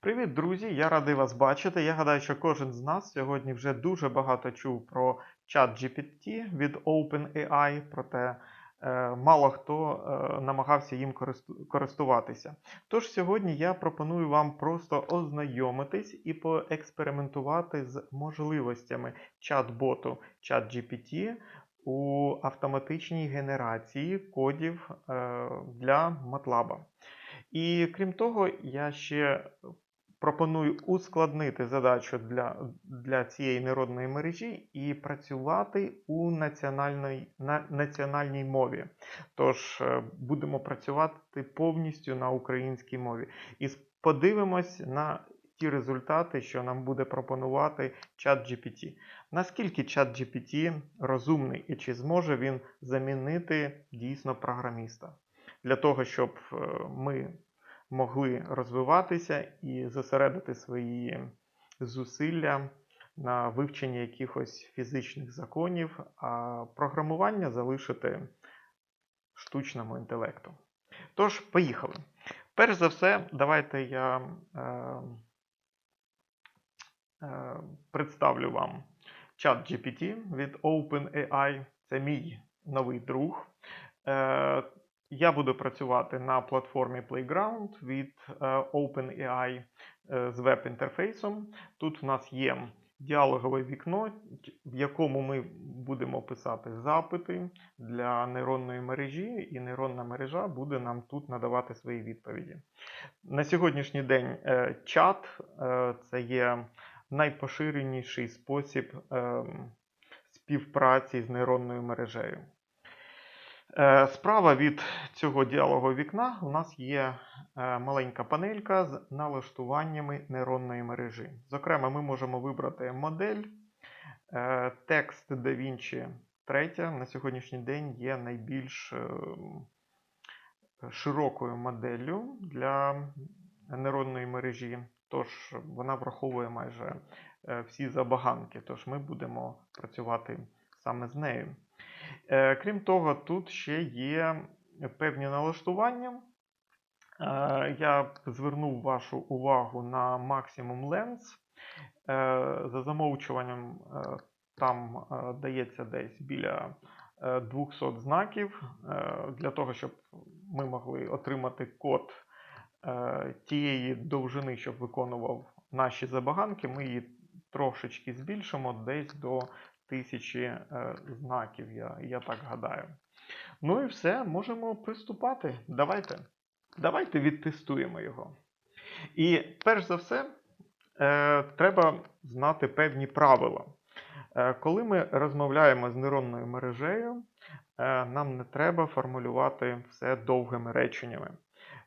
Привіт, друзі! Я радий вас бачити. Я гадаю, що кожен з нас сьогодні вже дуже багато чув про чат GPT від OpenAI, проте е, мало хто е, намагався їм користу- користуватися. Тож сьогодні я пропоную вам просто ознайомитись і поекспериментувати з можливостями чат-боту ChatGPT у автоматичній генерації кодів е, для MATLAB. І крім того, я ще пропоную ускладнити задачу для, для цієї нейронної мережі і працювати у національній, на національній мові. Тож е, будемо працювати повністю на українській мові. І подивимось на ті результати, що нам буде пропонувати чат GPT. Наскільки чат GPT розумний і чи зможе він замінити дійсно програміста? Для того, щоб е, ми могли розвиватися і зосередити свої зусилля на вивченні якихось фізичних законів, а програмування залишити штучному інтелекту. Тож, поїхали. Перш за все, давайте я е, е, представлю вам чат GPT від OpenAI. Це мій новий друг. Е, я буду працювати на платформі Playground від е, OpenAI е, з веб-інтерфейсом. Тут в нас є діалогове вікно, в якому ми будемо писати запити для нейронної мережі, і нейронна мережа буде нам тут надавати свої відповіді. На сьогоднішній день е, чат це є найпоширеніший спосіб е, співпраці з нейронною мережею. Е, Справа від цього діалогового вікна у нас є е, маленька панелька з налаштуваннями нейронної мережі. Зокрема, ми можемо вибрати модель. Е, Текст DaVinci 3 на сьогоднішній день є найбільш широкою моделлю для нейронної мережі, тож вона враховує майже всі забаганки, тож ми будемо працювати саме з нею. Е, Крім того, тут ще є певні налаштування. Е, Я звернув вашу увагу на Maximum Lens. Е, За замовчуванням там дається десь біля е, 200 знаків для того, щоб ми могли отримати код тієї довжини, щоб виконував наші забаганки. Ми її трошечки збільшимо десь до тисячі е, знаків, я, я так гадаю. Ну і все, можемо приступати. Давайте. Давайте відтестуємо його. І перш за все, е, треба знати певні правила. Е, коли ми розмовляємо з нейронною мережею, е, нам не треба формулювати все довгими реченнями.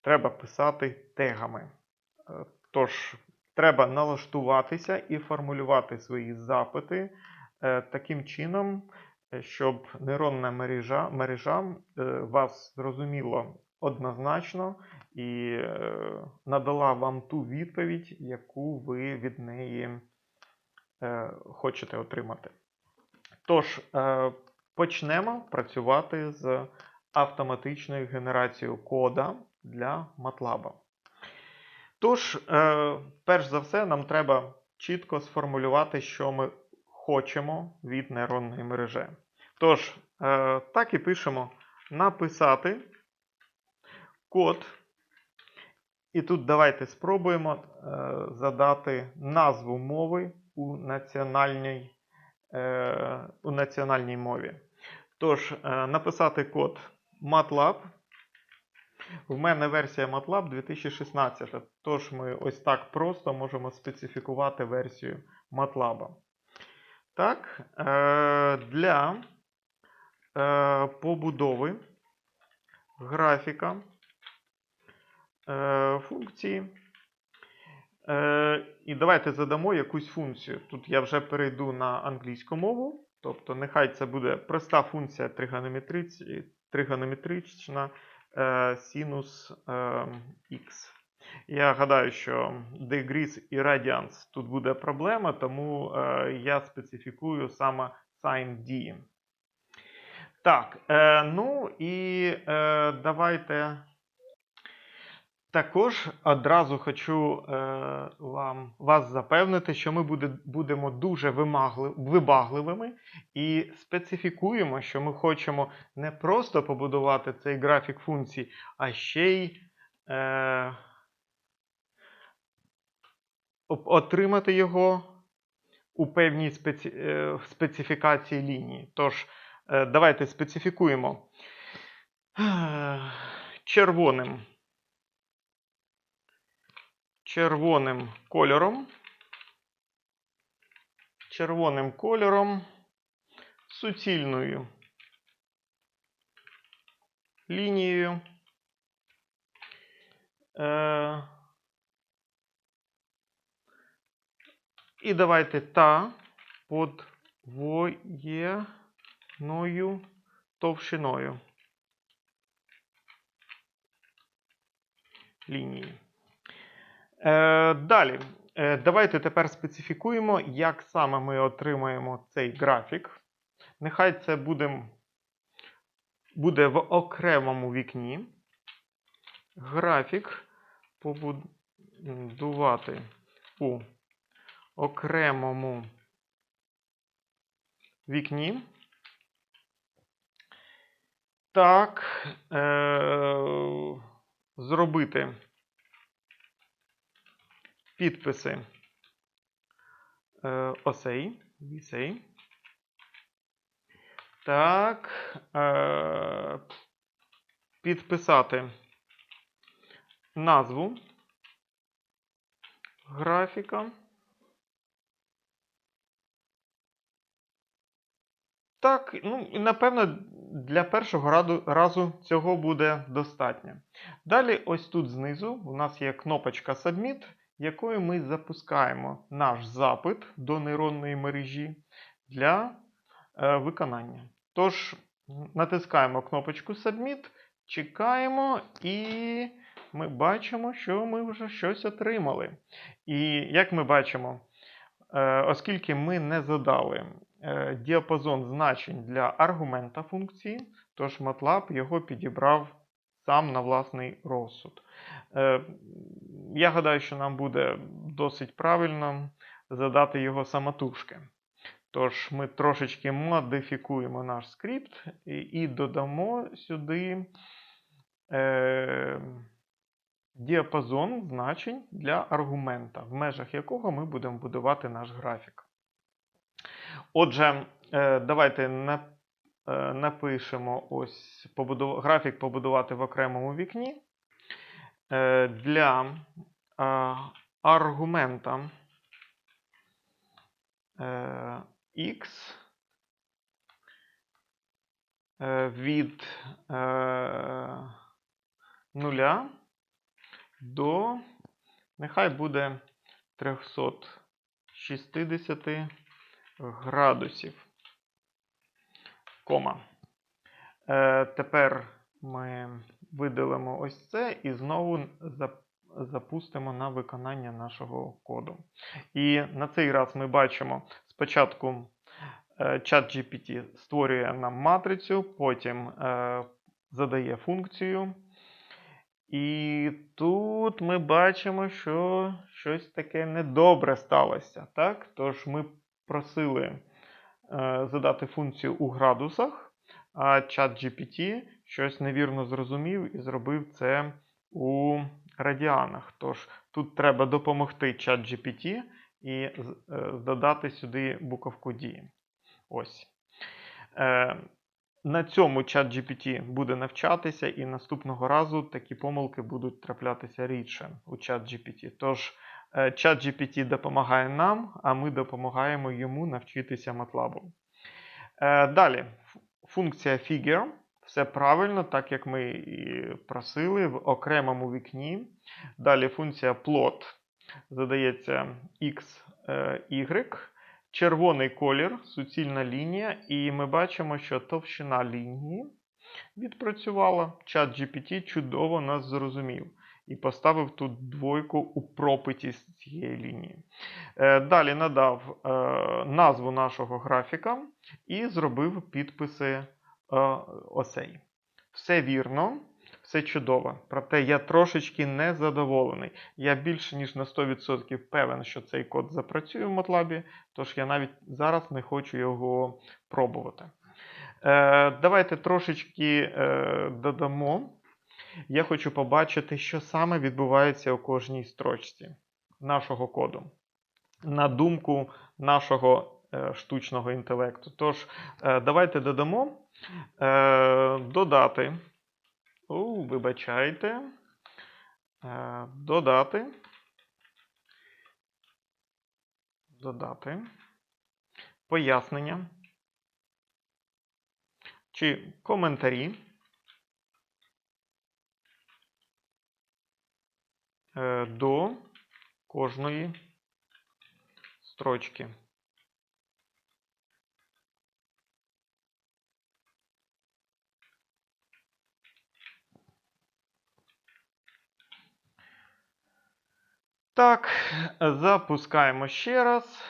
Треба писати тегами. Е, Тож, треба налаштуватися і формулювати свої запити таким чином, е, щоб нейронна мережа, мережа е, вас зрозуміло однозначно і е, надала вам ту відповідь, яку ви від неї е, хочете отримати. Тож, е, почнемо працювати з автоматичною генерацією кода для MATLAB. Тож, е, перш за все, нам треба чітко сформулювати, що ми хочемо від нейронної мережі. Тож, е, так і пишемо написати код. І тут давайте спробуємо е, задати назву мови у національній, е, у національній мові. Тож, написати код MATLAB. В мене версія MATLAB 2016, тож ми ось так просто можемо специфікувати версію MATLAB. Так, е, для е, побудови графіка е, функції. І давайте задамо якусь функцію. Тут я вже перейду на англійську мову. Тобто, нехай це буде проста функція тригонометрич- тригонометрична синус x. Я гадаю, що degrees і radians тут буде проблема, тому е, я специфікую саме sin d. Так, е, ну і е, давайте Також одразу хочу вам, вас запевнити, що ми буде, будемо дуже вибагливими і специфікуємо, що ми хочемо не просто побудувати цей графік функцій, а ще й отримати його у певній спеці, е, специфікації лінії. Тож, е, давайте специфікуємо червоним червоним кольором. Червоним кольором суцільною лінією. Е, і давайте та подвоєною товщиною лінії. Е, далі, е, давайте тепер специфікуємо, як саме ми отримаємо цей графік. Нехай це буде, буде в окремому вікні. Графік побудувати у окремому вікні. Так, е, зробити підписи е, осей, вісей. Так. Е, підписати назву графіка. Так, ну напевно для першого разу цього буде достатньо. Далі, ось тут знизу, у нас є кнопочка Submit, якою ми запускаємо наш запит до нейронної мережі для е, виконання. Тож, натискаємо кнопочку Submit, чекаємо, і ми бачимо, що ми вже щось отримали. І як ми бачимо, е, оскільки ми не задали діапазон значень для аргумента функції, тож MATLAB його підібрав сам на власний розсуд. Е, Я гадаю, що нам буде досить правильно задати його самотужки. Тож ми трошечки модифікуємо наш скрипт і, і додамо сюди е, діапазон значень для аргумента, в межах якого ми будемо будувати наш графік. Отже, е, давайте е, напишемо ось графік побудувати в окремому вікні. Е, Для аргумента x від е, нуля до нехай буде 360 градусів. Кома. Е, тепер ми видалимо ось це і знову запустимо на виконання нашого коду. І на цей раз ми бачимо спочатку е, ChatGPT створює нам матрицю, потім е, задає функцію. І тут ми бачимо, що щось таке недобре сталося. Так? Тож ми просили е, задати функцію у градусах, а ChatGPT щось невірно зрозумів і зробив це у радіанах. Тож тут треба допомогти ChatGPT і е, додати сюди буковку D. Ось. Е, на цьому ChatGPT буде навчатися, і наступного разу такі помилки будуть траплятися рідше у ChatGPT. Тож е, ChatGPT допомагає нам, а ми допомагаємо йому навчитися MATLAB. Е, Далі, функція figure. Все правильно, так як ми і просили в окремому вікні. Далі функція plot задається x, е, y. Червоний колір, суцільна лінія, і ми бачимо, що товщина лінії відпрацювала. Чат GPT чудово нас зрозумів і поставив тут двойку у пропиті з цієї лінії. Е, Далі надав е, назву нашого графіка і зробив підписи е, осей. Все вірно. все чудово. Проте я трошечки не задоволений. Я більше ніж на 100% певен, що цей код запрацює в MATLAB, тож я навіть зараз не хочу його пробувати. Е, давайте трошечки е, додамо. Я хочу побачити, що саме відбувається у кожній строчці нашого коду. На думку нашого е, штучного інтелекту. Тож, давайте додамо додати. О, вибачайте. Додати. Додати. Пояснення. Чи коментарі. е, До кожної строчки. Так, запускаємо ще раз.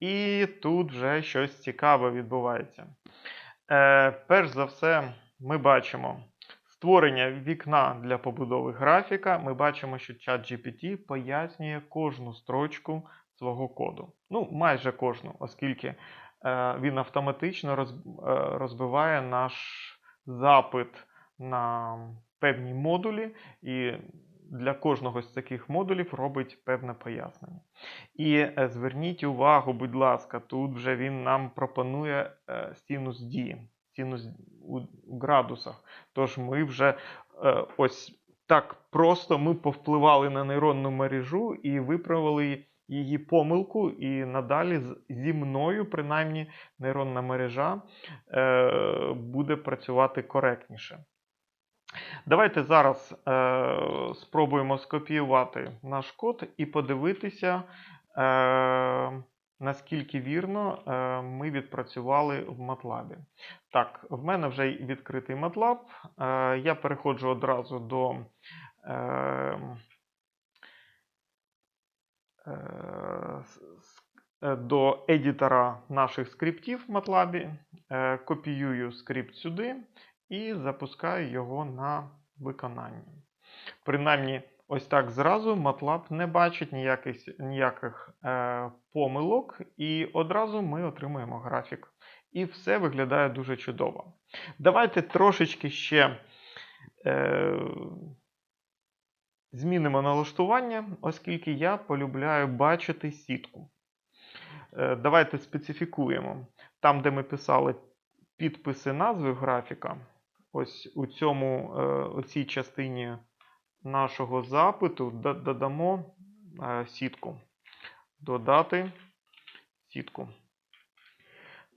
І тут вже щось цікаве відбувається. Е, перш за все, ми бачимо створення вікна для побудови графіка. Ми бачимо, що ChatGPT пояснює кожну строчку свого коду. Ну, майже кожну, оскільки е, він автоматично е, розбиває наш запит на певні модулі, і для кожного з таких модулів робить певне пояснення. І е, зверніть увагу, будь ласка, тут вже він нам пропонує е, синус дії, синус у, градусах. Тож ми вже е, ось так просто ми повпливали на нейронну мережу і виправили її помилку, і надалі зі мною, принаймні, нейронна мережа буде працювати коректніше. Давайте зараз е, спробуємо скопіювати наш код і подивитися, е, наскільки вірно е, ми відпрацювали в MATLAB. Так, в мене вже відкритий MATLAB. Е, я переходжу одразу до. Е, е, е, до едітора наших скриптів в MATLAB, е, копіюю скрипт сюди і запускаю його на виконання. Принаймні, ось так зразу MATLAB не бачить ніяких, ніяких е, помилок, і одразу ми отримуємо графік. І все виглядає дуже чудово. Давайте трошечки ще е, змінимо налаштування, оскільки я полюбляю бачити сітку. Е, давайте специфікуємо. Там, де ми писали підписи назви графіка, ось у цьому, е, у цій частині нашого запиту додамо е, сітку. Додати сітку.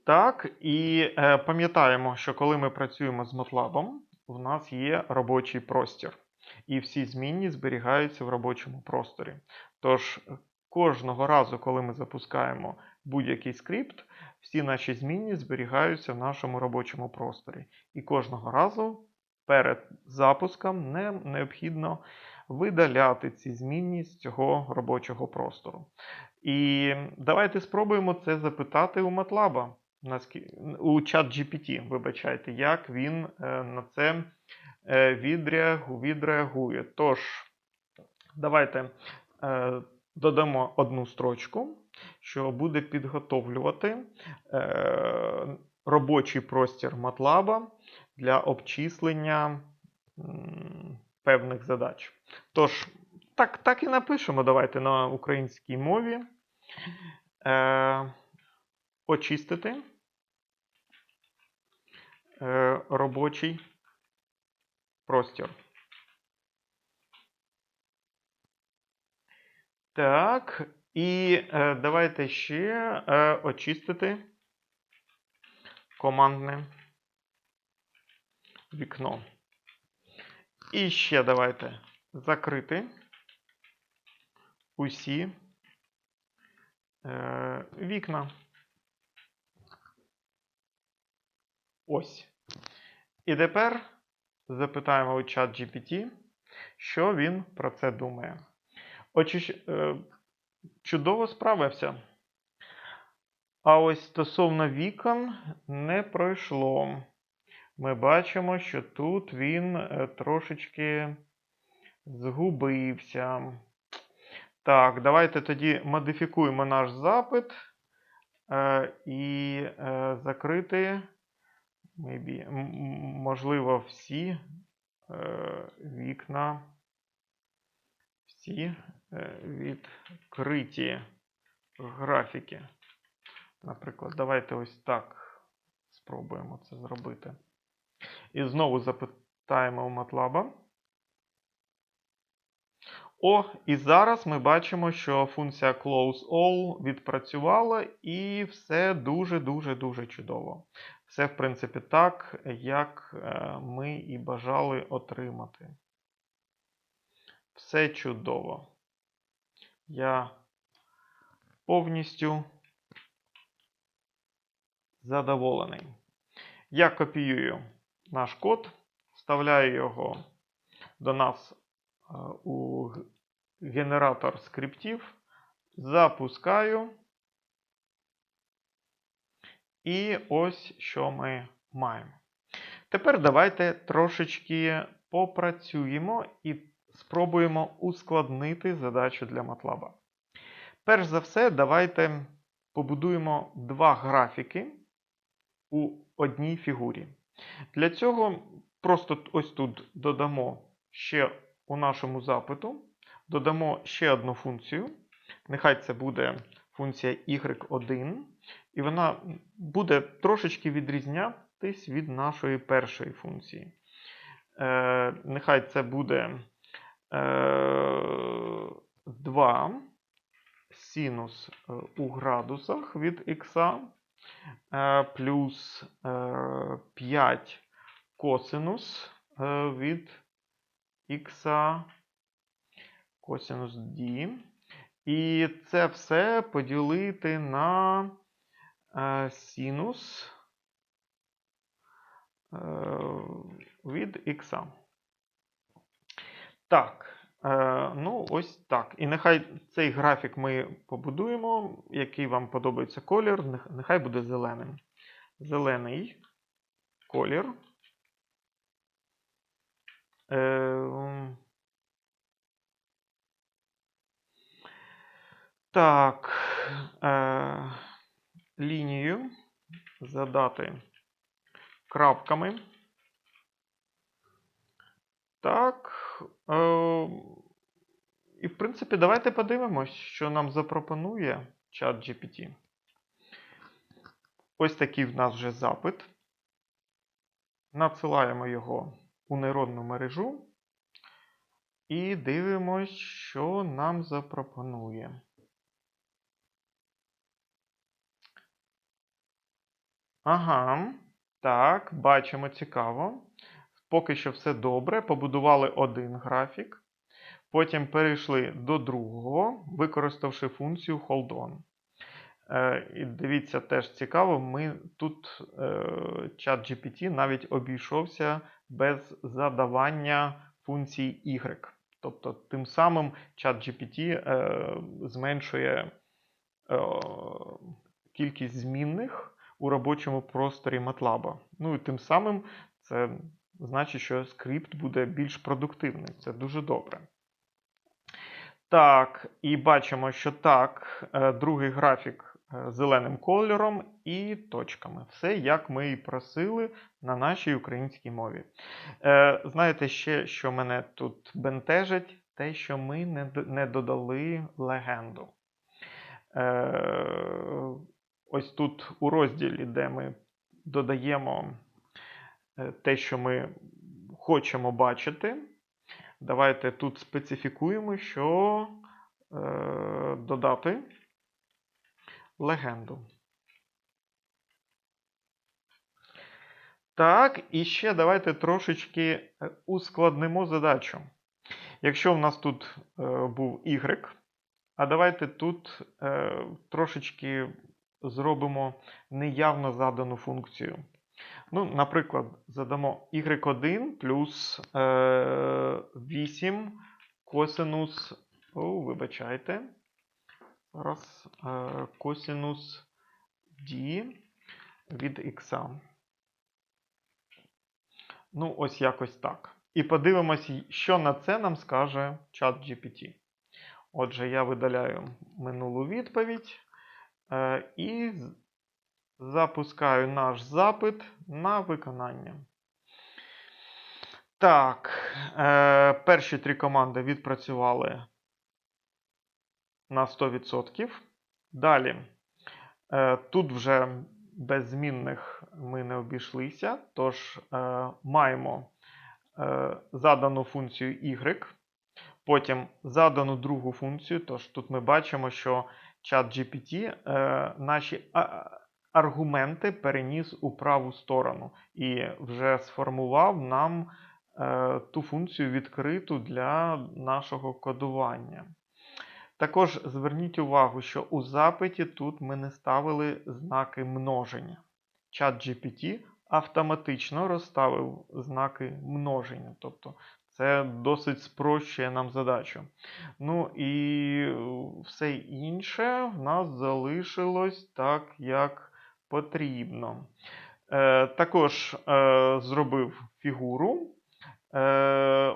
Так, і е, пам'ятаємо, що коли ми працюємо з MATLAB, в нас є робочий простір. І всі змінні зберігаються в робочому просторі. Тож кожного разу, коли ми запускаємо будь-який скрипт, всі наші змінні зберігаються в нашому робочому просторі. І кожного разу перед запуском не необхідно видаляти ці змінні з цього робочого простору. І давайте спробуємо це запитати у MATLAB, у ChatGPT, вибачайте, як він е, на це е, відреагує. Тож, давайте е, додамо одну строчку, що буде підготовлювати е, робочий простір MATLAB для обчислення м, певних задач. Тож, так, так і напишемо. Давайте на українській мові. Е, очистити е, робочий простір. Так, і е, давайте ще е, очистити командне вікно. І ще давайте закрити усі е, вікна. Ось. І тепер запитаємо у чат GPT, що він про це думає. Очищ... чудово справився. А ось стосовно вікон не пройшло. ми бачимо, що тут він е, трошечки згубився. Так, давайте тоді модифікуємо наш запит е, і е, закрити, maybe, можливо, всі е, вікна, всі е, відкриті графіки. Наприклад, давайте ось так спробуємо це зробити. І знову запитаємо у MATLAB. О, і зараз ми бачимо, що функція close all відпрацювала, і все дуже-дуже-дуже чудово. Все, в принципі, так, як е, ми і бажали отримати. Все чудово. Я повністю задоволений. Я копіюю наш код, вставляю його до нас е, у генератор скриптів, запускаю. І ось що ми маємо. Тепер давайте трошечки попрацюємо і спробуємо ускладнити задачу для MATLAB. Перш за все, давайте побудуємо два графіки у одній фігурі. Для цього просто ось тут додамо ще у нашому запиту, додамо ще одну функцію. Нехай це буде функція y1, і вона буде трошечки відрізнятись від нашої першої функції. Е, нехай це буде 2 синус е, у градусах від х е, плюс е, 5 косинус е, від х косинус d. І це все поділити на е, синус е, від х. Так, е, ну ось так. І нехай цей графік ми побудуємо, який вам подобається колір, нехай буде зеленим. Зелений колір. Е, так, е, лінію задати крапками. Так. Е, і, в принципі, давайте подивимось, що нам запропонує чат GPT. Ось такий в нас вже запит. Надсилаємо його у нейронну мережу. І дивимось, що нам запропонує. Ага, так, бачимо цікаво. Поки що все добре. Побудували один графік. Потім перейшли до другого, використавши функцію hold on. Е, і дивіться, теж цікаво, ми тут е, чат GPT навіть обійшовся без задавання функції y. Тобто, тим самим чат GPT е, зменшує кількість змінних у робочому просторі MATLAB. Ну і тим самим це значить, що скрипт буде більш продуктивний. Це дуже добре. Так, і бачимо, що так, е, другий графік е, зеленим кольором і точками. Все, як ми і просили на нашій українській мові. Е, Знаєте, ще, що мене тут бентежить, те, що ми не, додали легенду. Ось тут у розділі, де ми додаємо те, що ми хочемо бачити. Давайте тут специфікуємо, що е, додати легенду. Так, і ще давайте трошечки е, ускладнимо задачу. Якщо в нас тут е, був y, а давайте тут е, трошечки зробимо неявно задану функцію. Ну, наприклад, задамо y1 плюс е, 8 косинус. О, вибачайте. Зараз е, косинус d від x. Ну, ось якось так. І подивимось, що на це нам скаже чат GPT. Отже, я видаляю минулу відповідь е, і запускаю наш запит на виконання. Так, е, перші три команди відпрацювали на 100%. Далі, е, тут вже без змінних ми не обійшлися, тож е, маємо е, задану функцію y, потім задану другу функцію, тож тут ми бачимо, що чат GPT е, наші а- аргументи переніс у праву сторону і вже сформував нам е, ту функцію відкриту для нашого кодування. Також зверніть увагу, що у запиті тут ми не ставили знаки множення. Чат GPT автоматично розставив знаки множення. Тобто це досить спрощує нам задачу. Ну і все інше в нас залишилось так, як потрібно. Е, також е, зробив фігуру, е,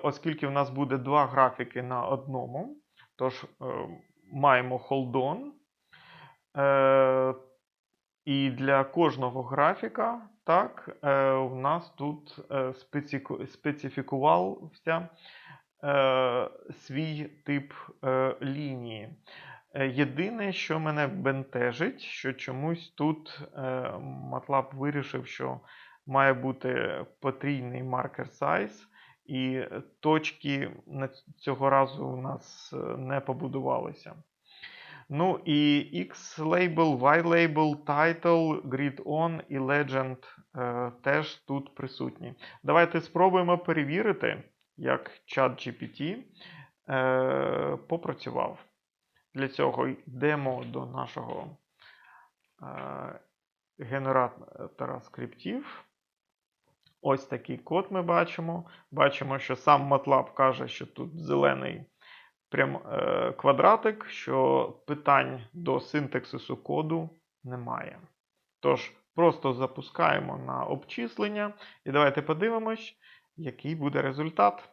оскільки в нас буде два графіки на одному. Тож е, маємо on. Е, і для кожного графіка, так, е, у нас тут е, спеціку- специфікувався е, свій тип е, лінії. Е, Єдине, що мене бентежить, що чомусь тут е, MATLAB вирішив, що має бути потрійний маркер size, і точки цього разу у нас е, не побудувалися. Ну і X-label, Y-label, title, grid on і legend е, теж тут присутні. Давайте спробуємо перевірити, як чат GPT е, попрацював. Для цього йдемо до нашого е, генератора скриптів. Ось такий код ми бачимо. Бачимо, що сам MATLAB каже, що тут зелений прям, е, квадратик, що питань до синтаксису коду немає. Тож, просто запускаємо на обчислення і давайте подивимось, який буде результат.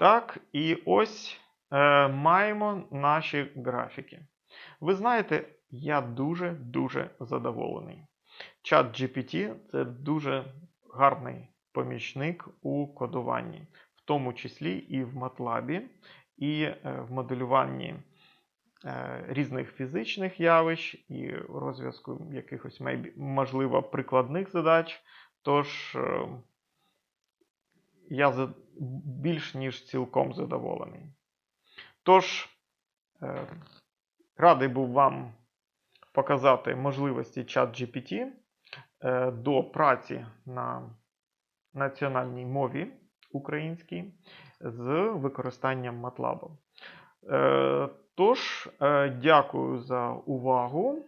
Так, і ось е, маємо наші графіки. Ви знаєте, я дуже-дуже задоволений. Чат GPT це дуже гарний помічник у кодуванні, в тому числі і в MATLAB, і е, в моделюванні е, різних фізичних явищ, і розв'язку якихось, можливо, прикладних задач. Тож е, я більш ніж цілком задоволений. Тож, е, радий був вам показати можливості чат GPT е, до праці на національній мові українській з використанням MATLAB. Е, Тож, дякую за увагу.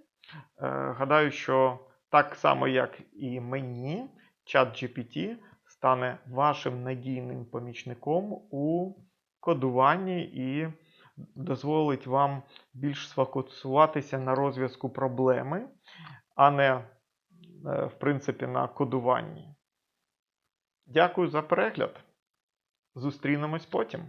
Гадаю, що так само, як і мені, чат GPT стане вашим надійним помічником у кодуванні і дозволить вам більш сфокусуватися на розв'язку проблеми, а не, е, в принципі, на кодуванні. Дякую за перегляд. Зустрінемось потім.